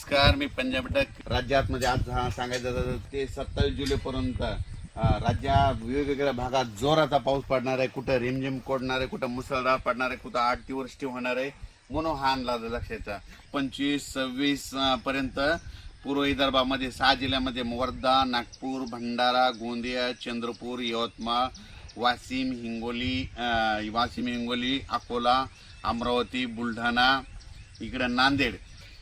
नमस्कार मी पंजाब डक. राज्यात म्हणजे आज सांगायचं तर ते सत्तावीस जुलैपर्यंत अं, राज्यात वेगवेगळ्या भागात जोराचा पाऊस पडणार आहे. कुठं रिमझिम कोडणार आहे कुठं मुसळधार पडणार आहे कुठं आठ दिवस होणार आहे म्हणून हा अंदाज लक्षाचा. पंचवीस सव्वीस पर्यंत पूर्व विदर्भामध्ये सहा जिल्ह्यामध्ये वर्धा नागपूर भंडारा गोंदिया चंद्रपूर यवतमाळ वाशिम हिंगोली वाशिम हिंगोली अकोला अमरावती बुलढाणा इकडं नांदेड.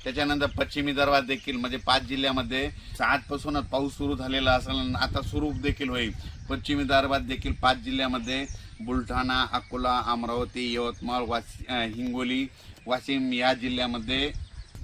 त्याच्यानंतर पश्चिम विदर्भात देखील म्हणजे पाच जिल्ह्यामध्ये आजपासूनच पाऊस सुरू झालेला असेल आता सुरू देखील होईल. पश्चिम विदर्भात देखील पाच जिल्ह्यामध्ये बुलढाणा अकोला अमरावती यवतमाळ वाशी हिंगोली वाशिम या जिल्ह्यामध्ये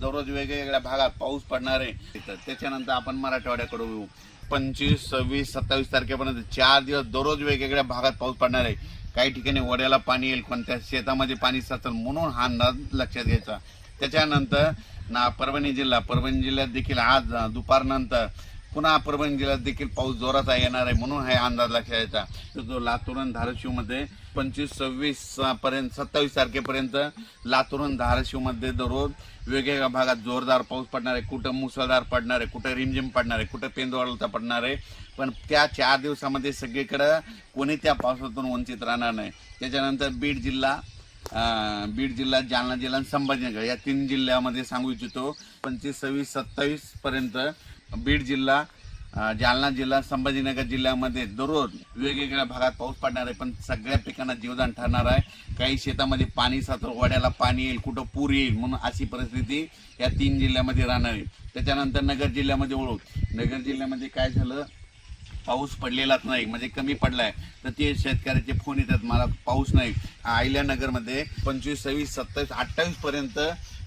दररोज वेगवेगळ्या भागात पाऊस पडणार आहे. तर त्याच्यानंतर आपण मराठवाड्याकडे येऊ. पंचवीस सव्वीस सत्तावीस तारखेपर्यंत चार दिवस दररोज वेगवेगळ्या भागात पाऊस पडणार आहे. काही ठिकाणी वड्याला पाणी येईल कोणत्या शेतामध्ये पाणी साचल म्हणून हा अंदाज लक्षात घ्यायचा. त्याच्यानंतर ना परभणी जिल्हा परभणी जिल्ह्यात देखील आज दुपारनंतर पुन्हा परभणी जिल्ह्यात देखील पाऊस जोराचा येणार आहे म्हणून हा अंदाज लक्षात घ्यायचा तर जो लातूर आणि धाराशिवमध्ये पंचवीस सव्वीस पर्यंत सत्तावीस तारखेपर्यंत लातूर आणि धाराशिवमध्ये दररोज वेगवेगळ्या भागात जोरदार पाऊस पडणार आहे. कुठं मुसळधार पडणार आहे कुठं रिमझिम पडणार आहे कुठं पेंदवाळता पडणार आहे. पण त्या चार दिवसामध्ये सगळीकडं कोणी त्या पावसातून वंचित राहणार नाही. त्याच्यानंतर बीड जिल्हा बीड जिल्हा जालना जिल्हा आणि संभाजीनगर या तीन जिल्ह्यामध्ये सांगू इच्छितो. पंचवीस सव्वीस सत्तावीस पर्यंत बीड जिल्हा जालना जिल्हा संभाजीनगर जिल्ह्यामध्ये दररोज वेगवेगळ्या भागात पाऊस पडणार आहे. पण सगळ्या पिकांना जीवदान ठरणार आहे. काही शेतामध्ये पाणी साचर वाड्याला पाणी येईल कुठं पूर येईल म्हणून अशी परिस्थिती या तीन जिल्ह्यामध्ये राहणार आहे. त्याच्यानंतर नगर जिल्ह्यामध्ये ओळख. नगर जिल्ह्यामध्ये काय झालं? पाऊस पडलेलाच नाही म्हणजे कमी पडलाय. तर ते शेतकऱ्याचे फोन येतात मला पाऊस नाही. अहिल्यानगरमध्ये पंचवीस सव्वीस सत्तावीस अठ्ठावीस पर्यंत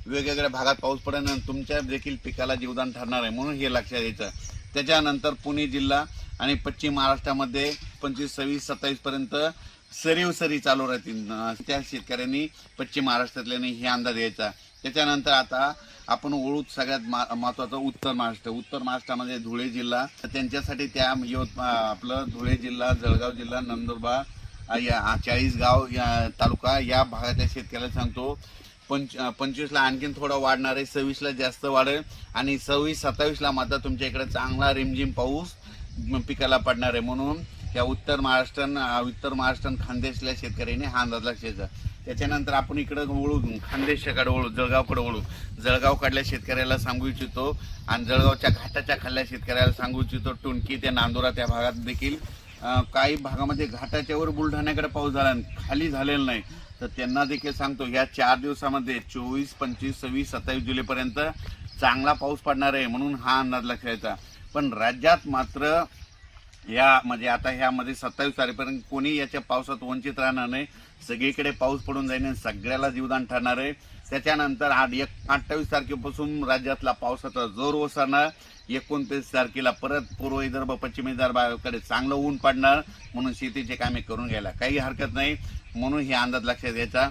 वेगवेगळ्या भागात पाऊस पडेल आणि तुमच्या देखील पिकाला जीवदान ठरणार आहे म्हणून हे लक्षात यायचं. त्याच्यानंतर पुणे जिल्हा आणि पश्चिम महाराष्ट्रामध्ये पंचवीस सव्वीस सत्तावीस पर्यंत सरीव सरी चालू राहतील. त्या शेतकऱ्यांनी पश्चिम महाराष्ट्रातल्यानी हे अंदाज द्यायचा त्याच्यानंतर आता आपण ओळू सगळ्यात मा- महत्वाचं उत्तर महाराष्ट्र. उत्तर महाराष्ट्रामध्ये धुळे जिल्हा. त्यांच्यासाठी त्या यवतमाळ आपलं धुळे जिल्हा जळगाव जिल्हा नंदुरबार या चाळीसगाव या तालुका या भागातल्या शेतकऱ्याला सांगतो. पंच पंचवीसला आणखीन थोडं वाढणार आहे. सव्वीसला जास्त वाढेल आणि सव्वीस सत्तावीसला मात्र तुमच्या इकडे चांगला रिमझिम पाऊस पिकाला पडणार आहे. म्हणून या उत्तर महाराष्ट्र उत्तर महाराष्ट्र खानदेशल्या शेतकऱ्यांनी हा अंदाज लक्षायचा त्याच्यानंतर आपण इकडं वळू खानदेशाकडे वळू जळगावकडे वळू जळगावकडल्या शेतकऱ्याला सांगू इच्छितो आणि जळगावच्या घाटाच्या खाल्ल्या शेतकऱ्याला सांगू इच्छितो. टुणकी त्या नांदुरा त्या भागात देखील काही भागामध्ये घाटाच्यावर बुलढाण्याकडे पाऊस झाला आणि खाली झालेला नाही. तर त्यांना देखील सांगतो या चार दिवसामध्ये चोवीस पंचवीस सव्वीस सत्तावीस जुलैपर्यंत चांगला पाऊस पडणार आहे म्हणून हा अंदाज लक्षायचा पण राज्यात मात्र या म्हणजे आता ह्यामध्ये सत्तावीस तारखेपर्यंत कोणी याच्या पावसात वंचित राहणार नाही. सगळीकडे पाऊस पडून जाईल आणि सगळ्याला जीवदान ठरणार आहे. त्याच्यानंतर आठ एक अठ्ठावीस तारखेपासून राज्यातला पावसाचा जोर ओसरणार. एकोणतीस तारखेला परत पूर्व विदर्भ पश्चिम विदर्भाकडे चांगलं ऊन पडणार. म्हणून शेतीचे कामे करून घ्यायला काही हरकत नाही. म्हणून हे अंदाज लक्षात घ्यायचा.